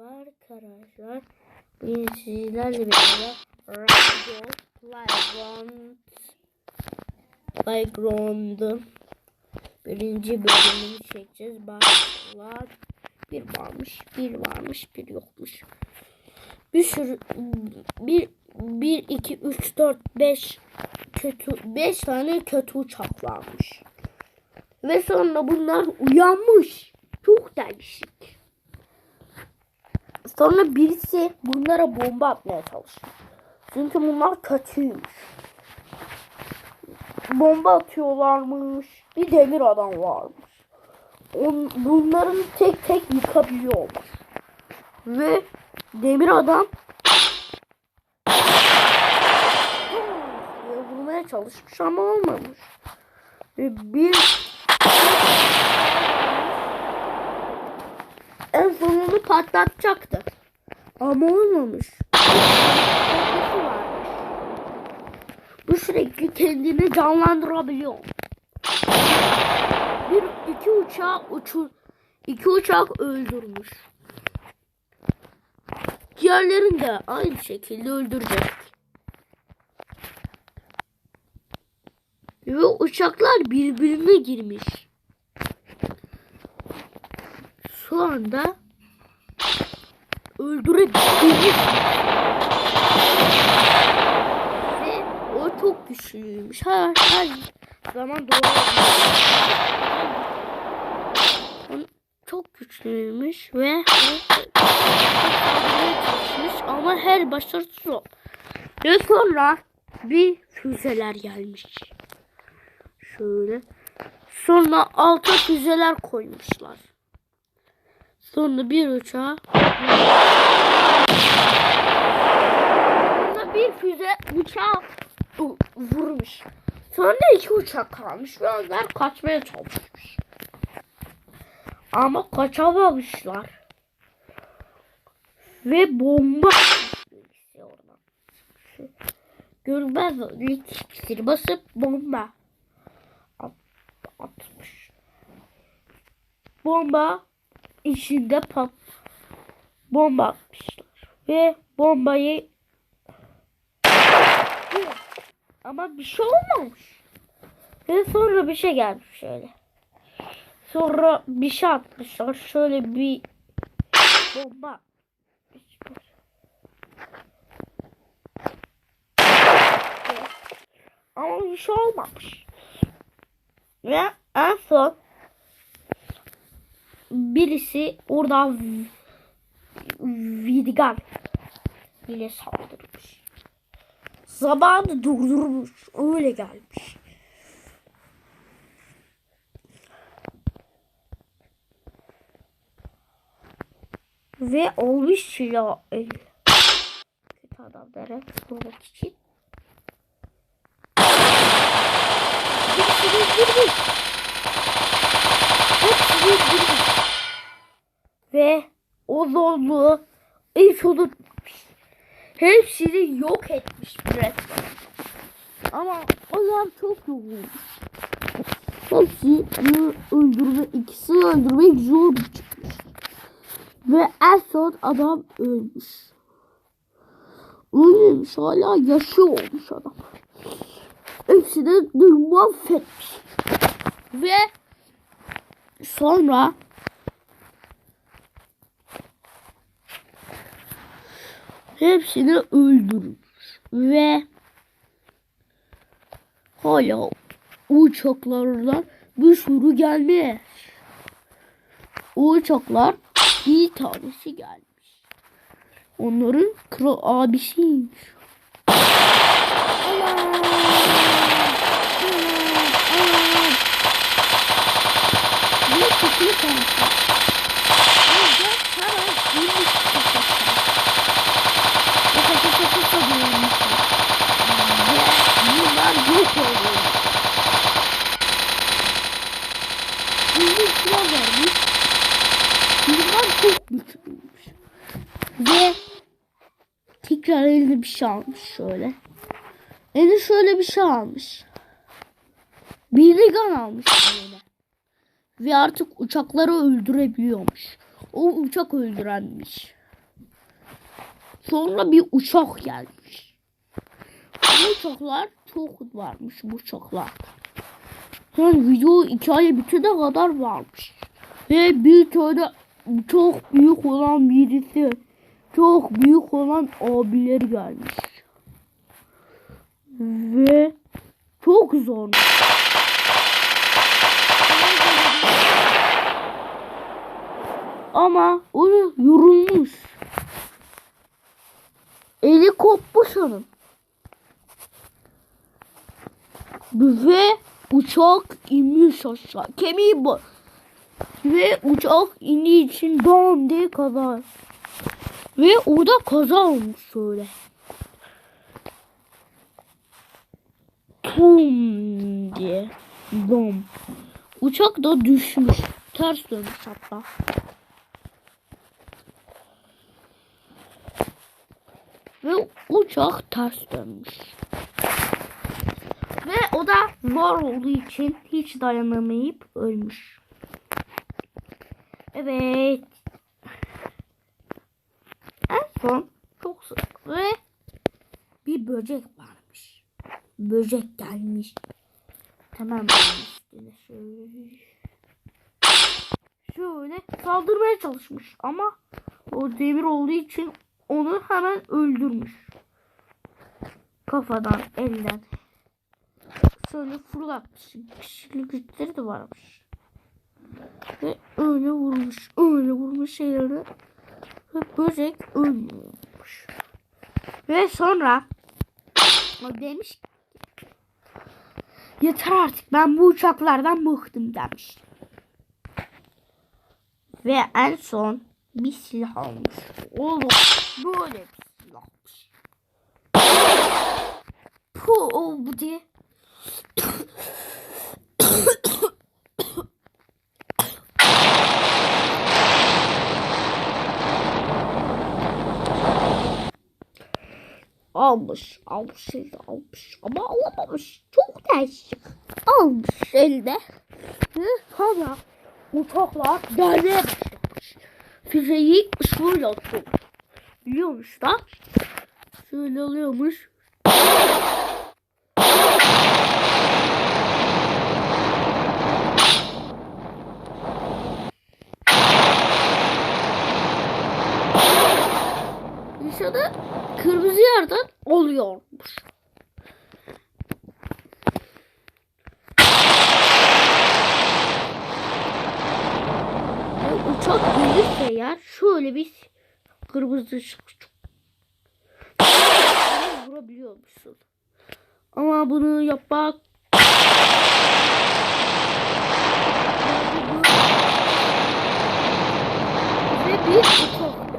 Merhaba arkadaşlar. Bugün sizlerle beraber Radio Playground Playground'un birinci bölümünü çekeceğiz. Başlar bir varmış, bir varmış, bir yokmuş. Bir sürü bir bir iki üç dört beş kötü beş tane kötü uçak varmış. Ve sonra bunlar uyanmış. Çok değişik. Sonra birisi bunlara bomba atmaya çalışıyor. Çünkü bunlar kötüymüş. Bomba atıyorlarmış. Bir demir adam varmış. On, bunların tek tek yıkabiliyormuş. Ve demir adam vurmaya çalışmış ama olmamış. Ve bir en sonunu patlatacaktı. Ama olmamış. Bu sürekli kendini canlandırabiliyor. Bir iki uçağı uçur iki uçak öldürmüş. Diğerlerini de aynı şekilde öldürecek. Ve uçaklar birbirine girmiş. Şu anda öldürebiliriz. Ve o çok güçlüymüş. Her, her zaman doğru. O Çok güçlüymüş ve ama her başarısız oldu. Ve sonra bir füzeler gelmiş. Şöyle. Sonra alta füzeler koymuşlar. Sonra bir uçağa Sonra bir füze uçağa vurmuş. Sonra iki uçak kalmış ve onlar kaçmaya çalışmış. Ama kaçamamışlar. Ve bomba Görünmez iksir basıp bomba at- atmış. Bomba içinde pat bomba atmışlar ve bombayı ama bir şey olmamış. Ve sonra bir şey gelmiş şöyle. Sonra bir şey atmışlar. Şöyle bir bomba. Ama bir şey olmamış. Ve en son birisi orada v- Vidgal ile saldırmış. Zamanı durdurmuş. Öyle gelmiş. Ve olmuş silah el. Kötü adamlara vurmak için. Hepsini öldürmüş. Hepsini öldürmüş. Ve o zorluğu hiç unutmamış. Hepsini yok etmiş resmen. Ama onlar çok yorulmuş. Hepsini öldürme, ikisini öldürmek zor çıkmış. Ve en son adam ölmüş. Ölmemiş hala yaşıyormuş adam. Hepsini mahvetmiş. Ve sonra hepsini öldürmüş ve hala uçaklardan bir sürü gelmiş. Uçaklar bir tanesi gelmiş. Onların kral abisiymiş. Bir kutuyu tanesi. Burada hemen bir Bunlar yok oluyor. Şimdi silah vermiş. Bunlar çok güçlüymüş. Ve tekrar eline bir şey almış şöyle. Eline şöyle bir şey almış. Minigun almış eline. Ve artık uçakları öldürebiliyormuş. O uçak öldürenmiş. Sonra bir uçak gelmiş. Bu uçaklar çok varmış bu uçaklar. Yani video hikaye bitene kadar varmış. Ve bir tane çok büyük olan birisi, çok büyük olan abileri gelmiş. Ve çok zor. Ama o yorulmuş. Eli kopmuş onun. Ve uçak inmiş aşağı. Kemiği bu. Ve uçak indiği için diye kaza. Ve orada kaza olmuş şöyle. Pum diye. Dam. Uçak da düşmüş. Ters dönmüş hatta. Ve uçak ters dönmüş. Ve o da zor olduğu için hiç dayanamayıp ölmüş. Evet. Son çok sık ve bir böcek varmış. Böcek gelmiş. Tamam şöyle. Şöyle saldırmaya çalışmış ama o demir olduğu için onu hemen öldürmüş. Kafadan, elden. Şöyle fırlatmış. Kişilik güçleri de varmış. Ve öyle vurmuş. Öyle vurmuş şeyleri. Ve böcek ölmüyormuş. Ve sonra demiş Yeter artık ben bu uçaklardan bıktım demiş. Ve en son bir silah almış. Oğlum böyle bir silahmış. Puh diye. Almış, almış elde almış ama alamamış. Çok değişik. Almış elde. Sonra uçaklar gelmeye başlamış. Füzeyi şöyle atıyor. Biliyormuş da. Şöyle alıyormuş. Nişanı kırmızı yerden oluyormuş. Uçak gelirse eğer şöyle bir kırmızı ışık vurabiliyormuşsun. Ama bunu yapmak ve bir uçak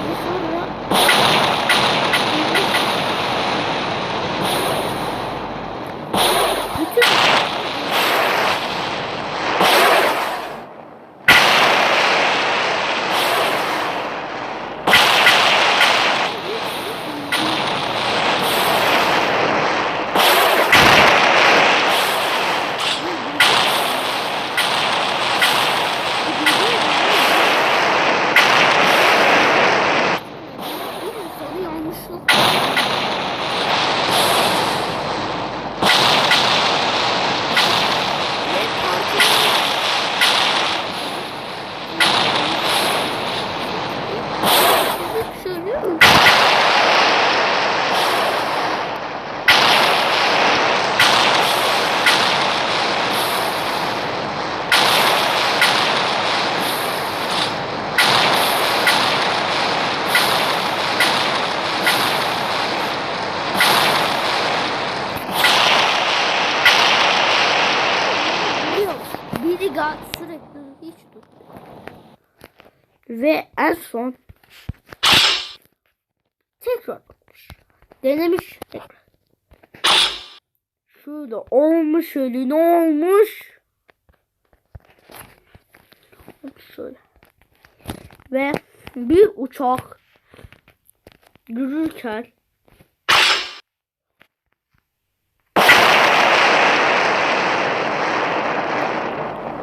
ve sonra bütün bir insanı yanlışlıkla ve parçalanıyor. Söylüyorum. Biliyor. Biri gal sürekli hiç tutmuyor. Ve en son tekrar olmuş. Denemiş tekrar. Şöyle olmuş öyle ne olmuş? Şöyle. Ve bir uçak yürürken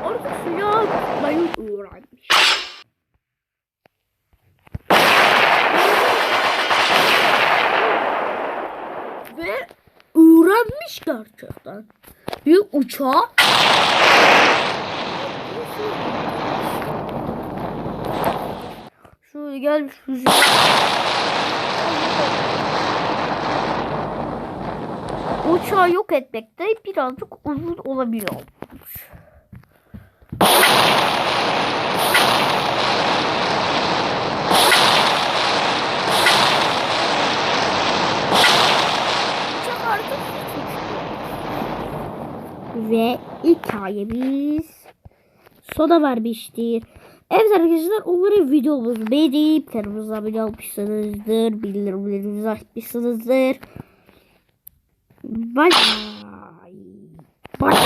orada silah tutmayı öğrenmiş. Gerçekten. Bir uçağı Şöyle gel şu Uçağı yok etmekte birazcık uzun olabiliyor. Uçak artık hiç uçmuyor. Ve hikayemiz sona vermiştir. Evet arkadaşlar umarım videomuzu beğenip kanalımıza abone olmuşsunuzdur. Bildirimlerimizi açmışsınızdır. Bye bye. Bye.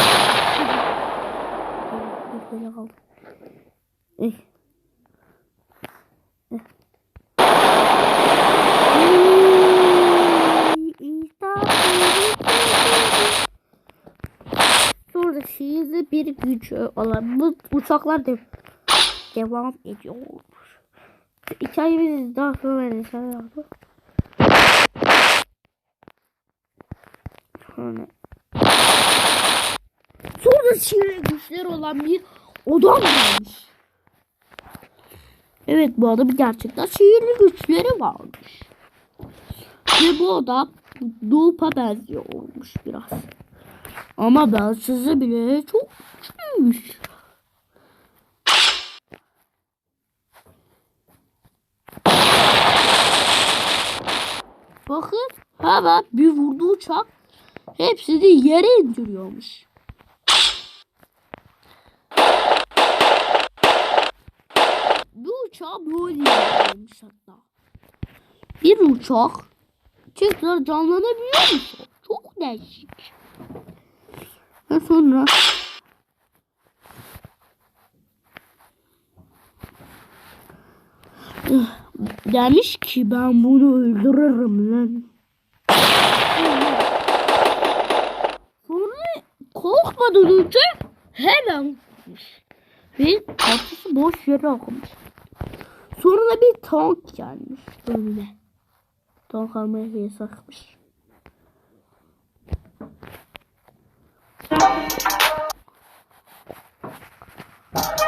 Şiirli bir gücü olan bu uçaklar da devam ediyor. Hikayemiz daha sonra oldu? Sonra Sonra sihirli güçleri olan bir adam gelmiş. Evet bu adamın gerçekten sihirli güçleri varmış. Ve bu adam Noob'a benziyor olmuş biraz. Ama ben size bile çok güçlüymüş. Bakın hemen bir vurdu uçak hepsini yere indiriyormuş. Bu uçağı böyle yapıyormuş hatta. Bir uçak tekrar canlanabiliyormuş. Çok değişik. Ve sonra demiş ki ben bunu öldürürüm lan. Sonra korkmadan önce hemen. Ve kafası boş yere akmış. Sonra bir tank gelmiş böyle. Tank almaya yasakmış. Thank you.